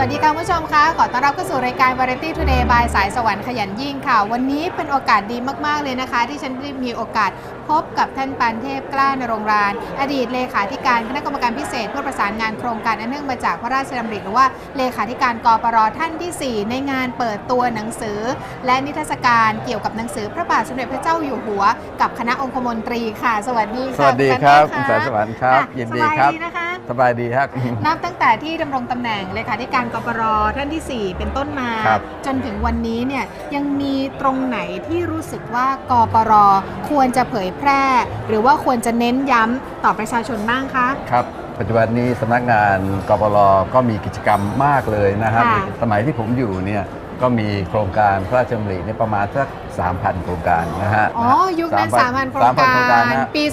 คุณผู้ชมคะขอต้อนรับเข้าสู่รายการ Variety Today by สายสวรรค์ขยันยิ่งค่ะ วันนี้เป็นโอกาสดีมาก ๆ เลยนะคะ ที่ฉันได้มีโอกาสพบกับท่านปานเทพกล้านรงราน อดีตเลขาธิการคณะกรรมการพิเศษเพื่อประสานงานโครงการอันเนื่องมาจากพระราชดำริหรือว่าเลขาธิการกปรท่านทีสี่4 ในงานเปิดตัวหนังสือ และนิทรรศการเกี่ยวกับหนังสือพระบาทสมเด็จพระเจ้าอยู่หัว กับคณะองคมนตรีค่ะ สวัสดีสค่ะวัสดีครับณคุณปาสายนสเทพวรรค์ครับะยินดีสบายครับนะคะ สบายดีครับ นับตั้งแต่ที่ดำรงตำแหน่งเลขาธิการกปรท่านที่ 4 เป็นต้นมาครับจนถึงวันนี้เนี่ยยังมีตรงไหนที่รู้สึกว่ากปรควรจะเผยแพร่ หรือว่าควรจะเน้นย้ำต่อประชาชนบ้างคะครับปัจจุบันนี้สำนักงานกปรก็มีกิจกรรมมากเลยนะครับค่ะสมัยที่ผมอยู่เนี่ย ก็มีโครงการพระราชดำริเนี่ยประมาณสัก3,000 โครงการนะฮะอ๋อ ยุคนั้น3,000โครง3,000การนะฮะปี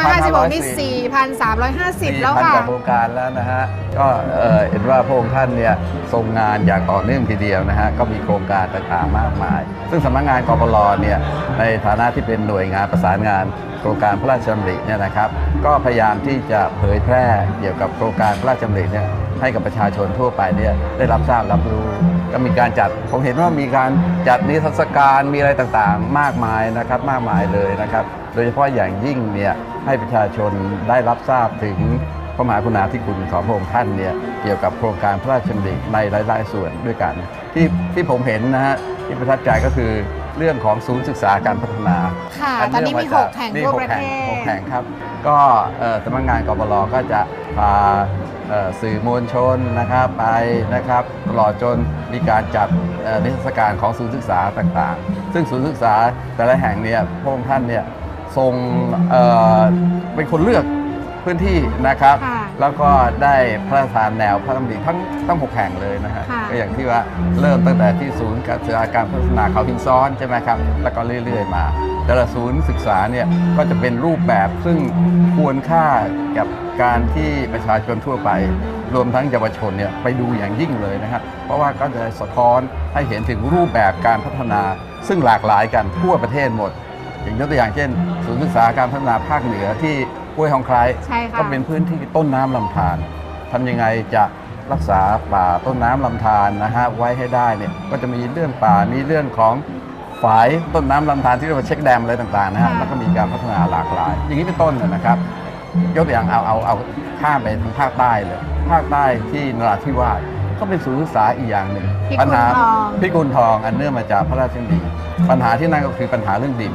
2556 นี่ 4,350 แล้วค่ะ 4,000กว่าโครงการแล้วนะฮะ ก็เอ่อเห็นว่าพระองค์ท่านเนี่ยทรงงานอย่างต่อเนื่องทีเดียวนะฮะ ก็มีโครงการต่างๆมากมาย ซึ่งสำนักงานกปรเนี่ยในฐานะที่เป็นหน่วยงานประสานงาน โครงการพระราชดำริเนี่ยนะครับ ก็พยายามที่จะเผยแพร่เกี่ยวกับโครงการพระราชดำริเนี่ยให้กับประชาชนทั่วไปเนี่ยได้รับทราบรับรู้ ก็มีการจัดผมเห็นว่ามีการจัดนิทรรศการมีอะไรต่างๆ มากมายนะครับมากมายเลยนะครับ โดยเฉพาะอย่างยิ่งเนี่ยให้ประชาชนได้รับทราบถึงพระมหากรุณาธิคุณของพระองค์ท่านเนี่ยเกี่ยวกับโครงการพระราชดำริในหลาย ๆ ส่วนด้วยกัน ที่ที่ผมเห็นนะฮะที่ประทับใจก็คือ เรื่องของศูนย์ศึกษาการพัฒนาค่ะอัตอนนี้มีเงาจาก6แห่งมีทั่วหกประแห่เทงศหกแห่งครับ ก็เอ่อสำนักงานกปรก็จะพาเอ่อสื่อมวลชนนะครับไปนะครับตลอดจนมีการจัดเอ่อนิทรรศการของศูนย์ศึกษาต่างๆ ซึ่งศูนย์ศึกษาแต่ละแห่งเนี่ยพระองค์ท่านเนี่ยทรงเอ่อเป็นคนเลือกพื้นที่นะครับค่ะ แล้วก็ได้พระราชทานแนวพระดำริทั้งทั้งหกแห่งเลยนะฮะค่ะ ก็อย่างที่ว่าเริ่มตั้งแต่ที่ศูนย์การศึกษาการพัฒนาเขาหินซ้อนใช่ไหมครับแล้วก็เรื่อย ๆ มา แต่ละศูนย์ศึกษาเนี่ยก็จะเป็นรูปแบบซึ่งควรค่ากับการที่ประชาชนทั่วไป รวมทั้งเยาวชนเนี่ยไปดูอย่างยิ่งเลยนะครับเพราะว่าก็จะสะท้อนให้เห็นถึงรูปแบบการพัฒนา ซึ่งหลากหลายกันทั่วประเทศหมด อย่างยกตัวอย่างเช่น ศูนย์ศึกษาการพัฒนาภาคเหนือที่ ห้วยหองไคล้ใช่ค่ะ ก็เป็นพื้นที่ต้นน้ำลำธารทำยังไงจะรักษาป่าต้นน้ำลำธารนะฮะไว้ให้ได้เนี่ยก็จะมีเรื่องป่ามีเรื่องของฝายต้นน้ำลำธารที่เรียกว่าเช็คแดมอะไรต่างๆนะฮะค่ะ แล้วก็มีการพัฒนาหลากหลาย อย่างนี้เป็นต้นนะครับ ยกตัวอย่างเอาเอาเอาข้ามไปทางภาคใต้เลยภาคใต้ที่นราธิวาสก็เป็นศูนย์ศึกษาอีกอย่างหนึ่งพิกุลปัญหาทอง พิกุลทองอันเนื่องมาจากพระราชดำริ ปัญหาที่นั่นก็คือปัญหาเรื่องดิน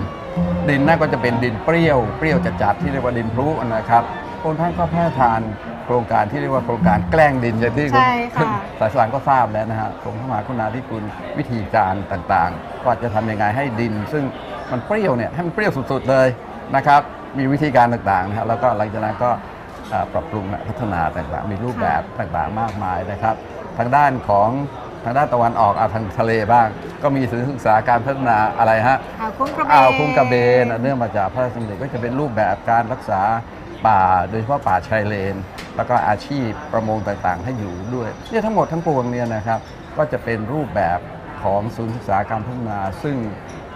ดินนั่นก็จะเป็นดินเปรี้ยวเปรี้ยวจัดๆที่เรียกว่าดินพลุนะครับพระองค์ท่านก็แพร่ทานโครงการที่เรียกว่าโครงการแกล้งดินอย่างที่ณใช่ค่ะ สายสารก็ทราบแล้วนะฮะผมเข้ามาคุณาธิคุณวิธีการต่างๆก็จะทำยังไงให้ดิน ซึ่งมันเปรี้ยวเนี่ยให้มันเปรี้ยวสุดๆเลยนะครับมีวิธีการต่างๆนะครับแล้วก็หลังจากนั้นก็เอ่อปรับปรุงและพัฒนาต่างๆ มีรูปแบบต่างๆมากมายนะครับ ทางด้านของ ทางด้านตะวันออกเอาทางทะเลบ้าง ก็มีศูนย์ศึกษาการพัฒนาอะไรฮะอ่าวคุ้งกระเบนอ่าวคุ้งกระเบนเนื่องมาจากพระราชดำริก็จะเป็นรูปแบบการรักษาป่าโดยเฉพาะป่าชายเลน แล้วก็อาชีพประมงต่างๆ ให้อยู่ด้วยเนี่ยทั้งหมดทั้งปวงเนี่ยนะครับก็จะเป็นรูปแบบของศูนย์ศึกษาการพัฒนาซึ่ง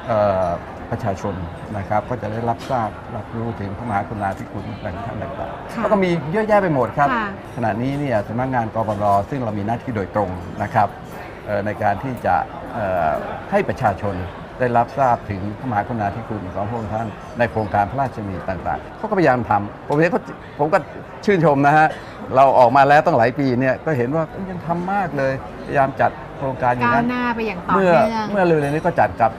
เอ่อประชาชนนะครับก็จะได้รับทราบรับรู้ถึงพระมหากรุณาธิคุณแบ่งท่านต่างค่ะๆแล้วก็มีเยอะแยะไปหมดครับค่ะขณะนี้เนี่ยสำนักงานกปรซึ่งเรามีหน้าที่โดยตรงนะครับเอ่อ ในการที่จะเอ่อให้ประชาชนได้รับทราบถึงพระมหากรุณาธิคุณของพระองค์ท่านในโครงการพระราชดำริต่างๆเขาก็พยายามทำผมเห็นเขาผมก็ชื่นชมนะฮะเราออกมาแล้วตั้งหลายปีเนี่ยก็เห็นว่าเอ้ยยังทำมากเลย พยายามจัดโครงการอย่างก้าวนั้นหน้าไปอย่างต่อเมื่อเนื่องเมื่อเร็วๆนี้ก็จัดกับ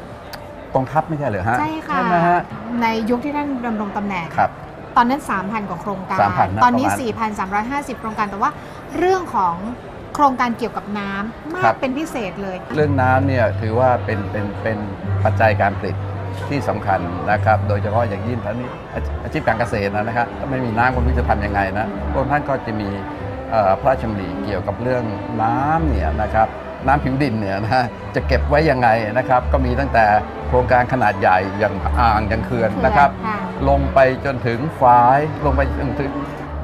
กองทัพไม่ใช่เหรอฮะใช่ค่ะไหมฮะในยุคที่ท่านดำรงตำแหน่งครับตอนนั้น 3,000 กว่าโครงการ3,000นะตอนนี้ประมาณ4,350 โครงการ แต่ว่าเรื่องของ โครงการเกี่ยวกับน้ำมาครักบ เป็นพิเศษเลย เรื่องน้ำเนี่ยถือว่าเป็นเป็นเป็นปัจจัยการผลิตที่สำคัญนะครับ โดยเฉพาะอย่างยิ่งท่านนี้อาชีอาชีพการเกษตรนะนะครับถ้าไม่มีน้ำคนรู้จะทำยังไงนะพระองค์ท่านก็จะมีเอ่อพระราชดำริเกี่ยวกับเรื่องน้ำเนี่ยนะครับน้ำผิวดินเนี่ยนะฮะจะเก็บไว้ยังไงนะครับ ก็มีตั้งแต่โครงการขนาดใหญ่อย่างอ่างอย่างเขื่อนนะครับค่ะ ลงไปจนถึงฝายลงไปจนถึง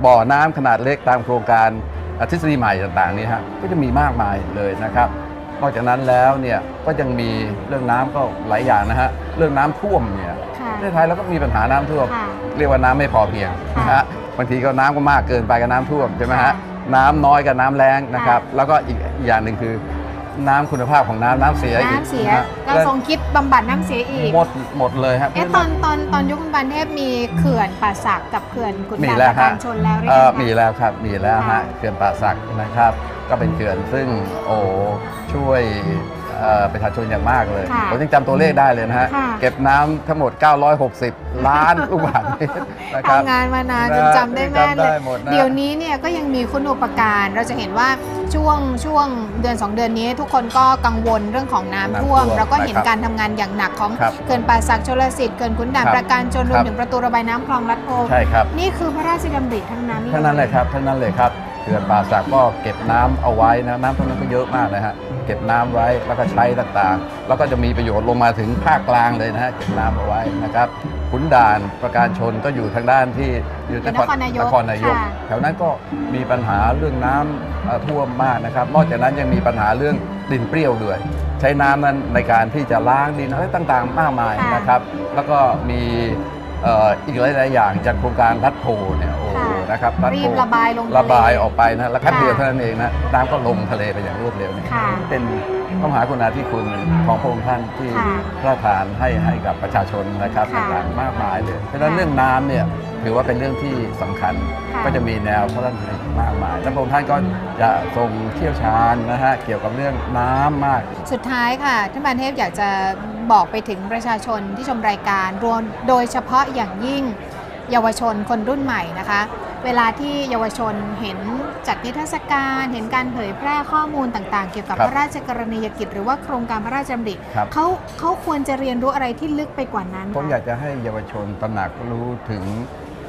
บ่อน้ำขนาดเล็กตามโครงการอะ ทฤษฎีใหม่ต่างๆนี่ฮะก็จะมีมากมายเลยนะครับนอกจากนั้นแล้วเนี่ยก็ยังมีเรื่องน้ำก็หลายอย่างนะฮะเรื่องน้ำท่วมเนี่ยค่ะประเทศไทยเราก็มีปัญหาน้ำท่วมค่ะเรียกว่าน้ำไม่พอเพียงนะค่ะฮะบางทีก็น้ำก็มากเกินไปกับน้ำท่วมใช่ไหมฮะค่ะน้ำน้อยกับน้ำแรงนะครับ แล้วก็อีกอย่างหนึ่งคือ น้ำคุณภาพของน้ำน้ำเสียอีกน้ำเสียนะฮะก็ทรงคิดบำบัดน้ำเสียอีก หมดหมดเลยครับเอ๊ะตอนตอนตอนยุคคุณปานเทพมีเขื่อนป่าสักกับเขื่อนขุนมีด่านแล้ปวระการฮะชนแล้วหรือเอ่ยัองมีคะแล้วครับมีแล้วค่ะฮะเขื่อนป่าสักนะครับ ก็เป็นเขื่อนซึ่งโอ้ช่วย เอ่อประชาชนอย่างมากเลย ค่ะผมยังจำตัวเลขได้เลยนะฮะ ค่ะ เก็บน้ำทั้งหมด 960 ล้านลูกบาศก์เมตรนะครับ ทำงานมานานจนนะจำได้แม่นเลยจำได้หมดนะ เดี๋ยวนี้เนี่ยก็ยังมีคุณอุปการเราจะเห็นว่าช่วงช่วงเดือน 2 เดือนนี้ ทุกคนก็กังวลเรื่องของน้ำท่วม น้ำท่วมแล้วก็เห็นนะครับการทำงานอย่างหนักของครับเขื่อนป่าสักชลสิทธิ์เขื่อนขุนด่านครับประการชนรควรัมบถึงประตูระบายน้ำคลองลัดโพใช่ครับ นี่คือพระราชดำริทั้งนั้นทั้งนั้นเลยครับทั้งนั้นเลยครับเขื่อนป่าสักก็เก็บน้ำเอาไว้นะน้ำตรงนั้นก็เยอะมากนะฮะเก็บน้ำไว้แล้วก็ใช้ต่างๆ แล้วก็จะมีประโยชน์ลงมาถึงภาคกลางเลยนะฮะเก็บน้ำเอาไว้นะครับขุนด่านประการชนก็อยู่ทางด้านที่อยู่นครนายกนครนายกค่ะแถวนั้นก็มีปัญหาเรื่องน้ำเอ่อท่วมมากนะครับ นอกจากนั้นยังมีปัญหาเรื่องดินเปรี้ยวด้วย ใช้น้ำนั้นในการที่จะล้างดินอะไรต่างๆ มากมายค่ะนะครับ แล้วก็มี เอ่ออีกหลายๆอย่างจากโครงการรัดโพเนี่ยโอ้โหค่ะนะครับรัดรีโพบระบายลงทะเลระบายออกไปนะแล้วแป๊บค่ะเดียวเท่านั้นเองนะน้ำก็ลงทะเลไปอย่างรวดเร็วเนี่ยค่ะเป็นพระมหากรุณาธิคุณของพระองค์ท่านที่ค่ะพระราชทานให้ให้กับประชาชนนะครับค่ะต่างๆมากมายเลยเพราะฉะนั้นเรื่องน้ำเนี่ยถือว่าเป็นเรื่องที่สำคัญค่ะก็จะมีแนวพระราชดำริมากมายและพระองค์ท่านก็จะทรงเชี่ยวชาญนะฮะเกี่ยวกับเรื่องน้ำมาก สุดท้ายค่ะท่านปานเทพอยากจะ บอกไปถึงประชาชนที่ชมรายการรวมโดยเฉพาะอย่างยิ่งเยาวชนคนรุ่นใหม่นะคะ เวลาที่เยาวชนเห็นจัดนิทรรศการ เห็นการเผยแพร่ข้อมูลต่างๆ เกี่ยวกับครับพระราชกรณียกิจ หรือว่าโครงการพระราชดำริครับเขาเขาควรจะเรียนรู้อะไรที่ลึกไปกว่านั้นผมคะอยากจะให้เยาวชนตระหนักรู้ถึง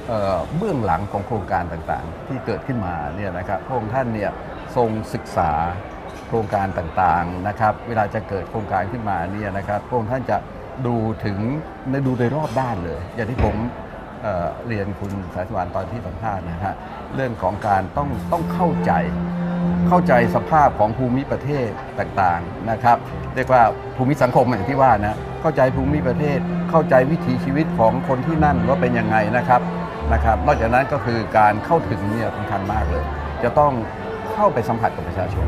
เอ่อเบื้องหลังของโครงการต่างๆ ที่เกิดขึ้นมาเนี่ยนะครับพระองค์ท่านเนี่ยทรงศึกษาโครงการต่างๆนะครับ เวลาจะเกิดโครงการขึ้นมาเนี่ยนะครับพระองค์ท่านจะดูถึงในดูโดยรอบด้านเลย อย่างที่ผมเเรียนคุณสายสวรรค์ตอนที่สัมภาษณ์นะฮะเรื่องของการต้องต้องเข้าใจเข้าใจสภาพของภูมิประเทศต่างๆนะครับ เรียกว่าภูมิสังคมอย่างที่ว่านะเข้าใจภูมิประเทศ เข้าใจวิถีชีวิตของคนที่นั่นว่าเป็นยังไงนะครับนะครับ นอกจากนั้นก็คือการเข้าถึงเนี่ยสำคัญมากเลย จะต้องเข้าไปสัมผัสกับประชาชน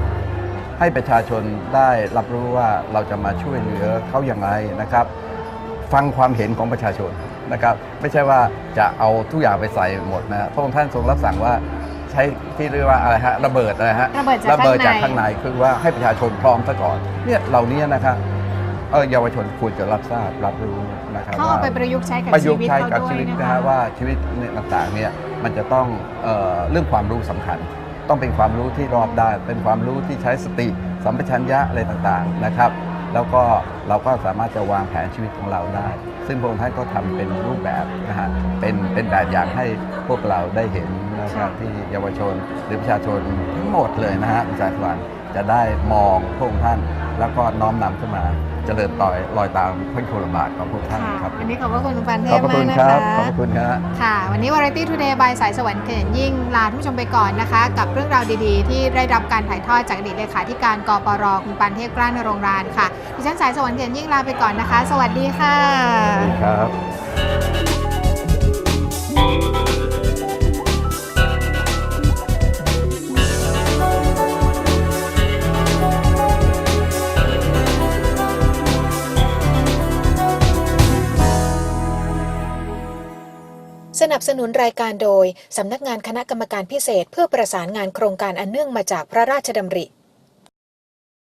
ให้ประชาชนได้รับรู้ว่าเราจะมาช่วยเหลือเขาอย่างไรนะครับ ฟังความเห็นของประชาชนนะครับ ไม่ใช่ว่าจะเอาทุกอย่างไปใส่หมดนะพระองค์ท่านทรงรับสั่งว่าใช้ที่เรียกว่าอะไรฮะระเบิดอะไรฮะระเบิดจากระเบิดจากข้าข้างงในในคือว่าให้ประชาชนพร้อมซะก่อนเนี่ยเหล่านี้นะครับเออเยาวชนควรจะรับทราบรับรู้นะครับเขาเอาว่าไปประยุกต์ใช้กับประชียุกต์วิตใช้เขากับด้วชียวิตนะนะคะฮะว่าชีวิตเนี่ยต่างๆเนี่ยมันจะต้องเอ่อเรื่องความรู้สำคัญ ต้องเป็นความรู้ที่รอบด้าน เป็นความรู้ที่ใช้สติสัมปชัญญะอะไรต่างๆนะครับ แล้วก็เราก็สามารถจะวางแผนชีวิตของเราได้ ซึ่งพระองค์ท่านก็ทำเป็นรูปแบบนะฮะเป็นเป็นแบบอย่างให้พวกเราได้เห็นนะครับที่เยาวชนหรือประชาชนทั้งหมดเลยนะฮะประชาชนจะได้มองพระองค์ท่าน แล้วก็น้อมนำขึ้นมา เจริญต่อยรอยตามพระโคลบาทของพระองค์ท่านค่ะครับวันนี้ขอบพระคุณคุณปานเทขอบพพระมาคุกณนะครัคะบขอบพระคุณครับค่ะ วันนี้ Variety Today by สายสวรรค์เขนยิ่งลาท่านผู้ชมไปก่อนนะคะ กับเรื่องราวดีๆ ที่ได้รับการถ่ายทอดจากอดีตเลขาธิการกปรคุณปานเทพกล้านรงรานค่ะดิฉันสายสวรรค์เขนยิ่งลาไปก่อนนะคะ สวัสดีค่ะครับ สนับสนุนรายการโดย สำนักงานคณะกรรมการพิเศษ เพื่อประสานงานโครงการอันเนื่องมาจากพระราชดำริ